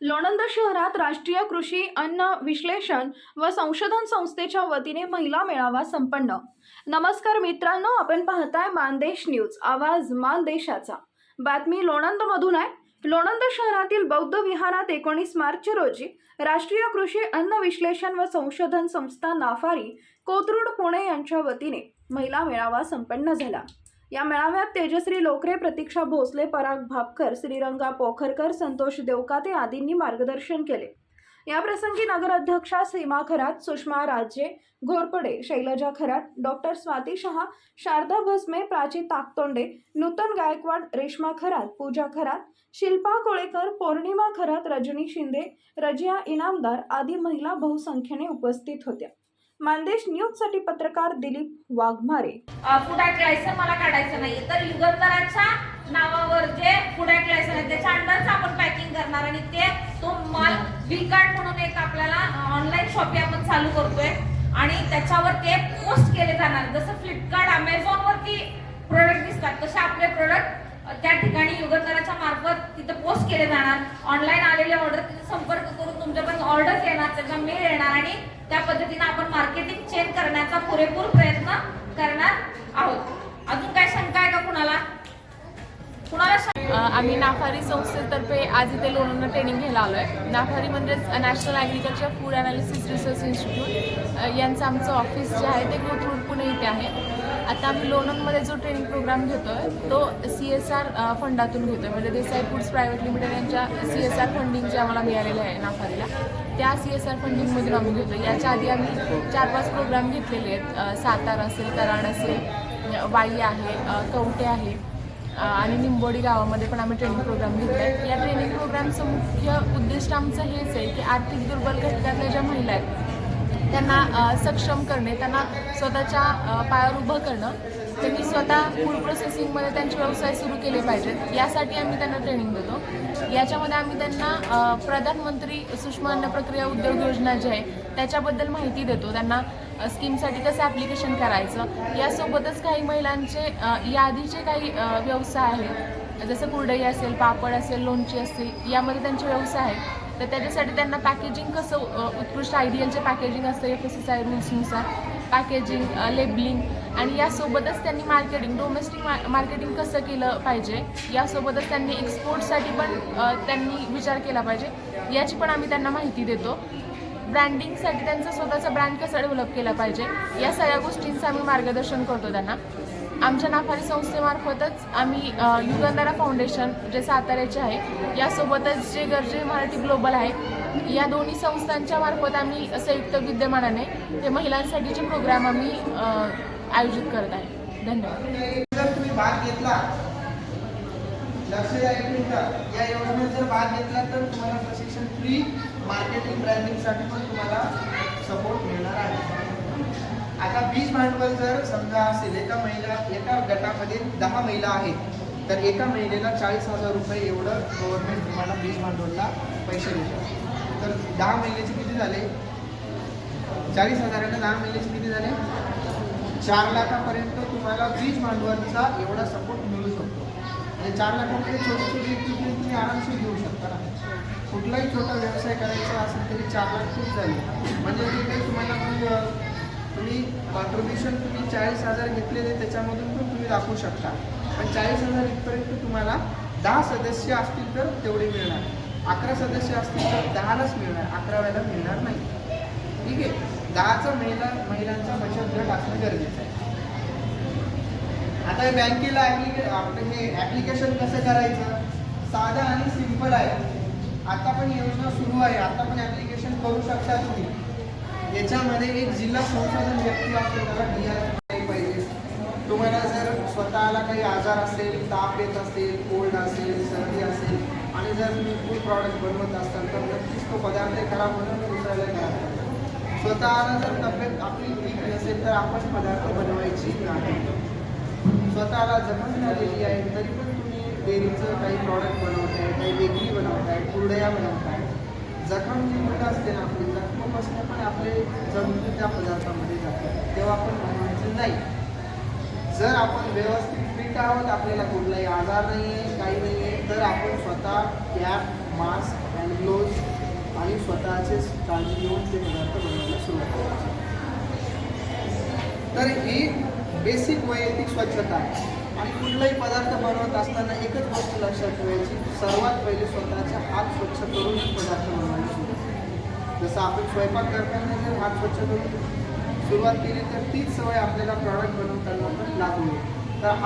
लोणंद शहरात राष्ट्रीय कृषी अन्न विश्लेषण व संशोधन संस्थेच्या वतीने महिला मेळावा संपन्न. नमस्कार मित्रांनो आपण पाहताय मानदेश न्यूज. आवाज मानदेशाचा. बातमी लोणंद मधून आहे. लोणंद शहरातील बौद्ध विहारात एकोणीस मार्च रोजी राष्ट्रीय कृषी अन्न विश्लेषण व संशोधन संस्था नाफारी कोथरूड पुणे यांच्या वतीने महिला मेळावा संपन्न झाला. या मेळाव्यात तेजश्री लोकरे प्रतीक्षा भोसले पराग भापकर श्रीरंगा पोखरकर संतोष देवकाते आदींनी मार्गदर्शन केले. या प्रसंगी नगराध्यक्षा सीमा खरात सुषमा राजे घोरपडे शैलजा खरात डॉक्टर स्वाती शहा शारदा भस्मे प्राची ताकतोंडे नूतन गायकवाड रेश्मा खरात पूजा खरात शिल्पा कोळेकर पौर्णिमा खरात रजनी शिंदे रजिया इनामदार आदी महिला बहुसंख्येने उपस्थित होत्या. मानदेश न्यूजसाठी पत्रकार दिलीप वाघमारे. फूड लायसन मला काढायचं नाही तर युगंधराच्या नावावर जे फूड लायसन आहे त्याच्या अंडरच आपण पॅकिंग करणार आणि ते तो माल बिल कार्ड म्हणून एक आपल्याला ऑनलाईन शॉपिंग आपण चालू करतोय. आणि त्याच्यावर ते पोस्ट केले जाणार. जसं फ्लिपकार्ट अमेझॉन वरती प्रोडक्ट दिसतात तसे आपले प्रोडक्ट त्या ठिकाणी युगतराच्या मार्फत तिथं पोस्ट केले जाणार. ऑनलाईन आलेले ऑर्डर तिथे संपर्क करून तुमच्यापर्यंत ऑर्डर येणार त्याचा मेल येणार आणि त्या पद्धतीने आपण मार्केटिंग चेंज करण्याचा पुरेपूर प्रयत्न करणार आहोत. अजून काय शंका आहे का कुणाला? कुणाला आम्ही नाफारी संस्थेतर्फे आज इथे लोणंद ट्रेनिंग घ्यायला आलो आहे नाफारी म्हणजेच national agriculture food analysis research institute यांचं आमचं ऑफिस जे आहे ते कोथरूड पुणे इथे आहे. आता आम्ही लोणंदमध्ये जो ट्रेनिंग प्रोग्राम घेतो आहे तो सी एस आर फंडातून घेतो आहे म्हणजे देसाई फूड्स प्रायव्हेट लिमिटेड यांच्या सी एस आर फंडिंग जे आम्हाला मिळालेलं आहे नाफारीला त्या सी एस आर फंडिंगमधून आम्ही घेतो याच्या आधी आम्ही चार पाच प्रोग्राम घेतलेले आहेत. सातारा असेल कराड असेल वाई आहे कवटे आहे आणि निंबोडी गावामध्ये पण आम्ही ट्रेनिंग प्रोग्राम घेतला आहे या ट्रेनिंग प्रोग्रामचं मुख्य उद्दिष्ट आमचं हेच आहे की आर्थिक दुर्बल घटकातल्या ज्या महिला आहेत त्यांना सक्षम करणे त्यांना स्वतःच्या पायावर उभं करणं. तर मी स्वतः फूड प्रोसेसिंगमध्ये त्यांचे व्यवसाय सुरू केले पाहिजेत. यासाठी आम्ही त्यांना ट्रेनिंग देतो. याच्यामध्ये आम्ही त्यांना प्रधानमंत्री सूक्ष्म अन्न प्रक्रिया उद्योग योजना जी आहे त्याच्याबद्दल माहिती देतो. त्यांना स्कीमसाठी कसं ॲप्लिकेशन करायचं यासोबतच काही महिलांचे याआधीचे काही व्यवसाय आहेत. जसं कुरडई असेल पापड असेल लोणची असेल यामध्ये त्यांचे व्यवसाय आहेत. तर त्याच्यासाठी त्यांना पॅकेजिंग कसं उत्कृष्ट आयडियलचे पॅकेजिंग असतं एफ एस एस आय रूल्सनुसार पॅकेजिंग लेबलिंग uh, आणि यासोबतच त्यांनी मार्केटिंग डोमेस्टिक मा मार्केटिंग कसं केलं पाहिजे यासोबतच त्यांनी एक्सपोर्टसाठी पण uh, त्यांनी विचार केला पाहिजे. याची पण आम्ही त्यांना माहिती देतो. ब्रँडिंगसाठी त्यांचा स्वतःचा ब्रँड कसा डेव्हलप केला पाहिजे या सगळ्या गोष्टींचं आम्ही मार्गदर्शन करतो त्यांना. आमच्या नाफारी संस्थेमार्फतच आम्ही युगंधारा फाउंडेशन जे साताऱ्याचे आहे यासोबतच जे गरजे मराठी ग्लोबल आहे या दोन्ही संस्थांच्या मार्फत आम्ही संयुक्त विद्यमानाने ते महिलांसाठीचे प्रोग्राम आम्ही आयोजित करत आहे धन्यवाद जर तुम्ही भाग घेतला लक्ष द्या एक मिनिटं. या योजनेत जर भाग घेतला तर तुम्हाला प्रशिक्षण फ्री मार्केटिंग ब्रँडिंगसाठी पण तुम्हाला सपोर्ट मिळणार आहे आता बीज भांडवल जर समजा असेल एका महिला एका गटामध्ये दहा महिला आहेत तर एका महिलेला चाळीस हजार रुपये एवढं गव्हर्नमेंट तुम्हाला बीज भांडवलला पैसे देतात तर दहा महिन्याचे किती झाले? चाळीस हजारानं दहा महिन्याचे किती झाले? चार लाखापर्यंत तुम्हाला बीज भांडवलचा एवढा सपोर्ट मिळू शकतो. म्हणजे चार लाखामध्ये छोटी छोटी इक्विपमेंट तुम्ही आरामशीर घेऊ शकता ना. कुठलाही छोटा व्यवसाय करायचा असेल तरी चार लाख खूप झाले. म्हणजे काही तुम्हाला मग तुम्ही कॉन्ट्रीब्युशन तुम्ही चाळीस हजार घेतलेले त्याच्यामधून पण तुम्ही दाखवू शकता. पण चाळीस हजार इथपर्यंत तुम्हाला दहा सदस्य असतील तर तेवढे मिळणार. अकरा सदस्य असतील तर दहालाच मिळणार. अकरा वेळेला मिळणार नाही. ठीक आहे? दहाचा महिला महिलांचा बचत गट असणं गरजेचं आहे. आता बँकेला ॲप्लिके आपलं हे ॲप्लिकेशन कसं करायचं? साधं आणि सिंपल आहे. आता पण योजना सुरू आहे. आता पण ॲप्लिकेशन करू शकता तुम्ही. याच्यामध्ये एक जिल्हा संशोधन व्यक्ती असेल त्याला डी आर पाहिजे. तुम्हाला जर स्वतःला काही आजार असेल ताप येत असेल कोल्ड असेल सर्दी असेल आणि जर तुम्ही फूड प्रॉडक्ट बनवत असाल तर नक्कीच तो पदार्थ खराब होणं दुसऱ्याला खराब स्वतःला जर तब्येत आपली ठीक नसेल तर आपण पदार्थ बनवायची नाही. स्वतःला जखम झालेली आहे तरी पण तुम्ही डेअरीचं काही प्रॉडक्ट बनवताय काही वेगळी बनवताय कुरडया बनवताय. जखम जी म्हणत असते ना आपली जखमापासून पण आपले जमिनी त्या पदार्थामध्ये जातात. तेव्हा आपण बनवायचं नाही. जर आपण व्यवस्थित फिट आहोत आपल्याला कुठलाही आजार नाही आहे काही नाही आहे तर आपण स्वतः कॅप मास्क अँड ग्लोव्ज आणि स्वतःचे काळजी घेऊन ते पदार्थ बनवायला सुरुवात करायची. तर ही बेसिक वैयक्तिक स्वच्छता आहे आणि कुठलाही पदार्थ बनवत असताना एकच गोष्ट लक्षात ठेवायची सर्वात पहिले स्वतःचे हात स्वच्छ करून पदार्थ बनवायला जसं आपण स्वयंपाक करताना जर हात स्वच्छ करून सुरुवात केली तर तीच सवय आपल्याला प्रॉडक्ट बनवताना पण लागू तर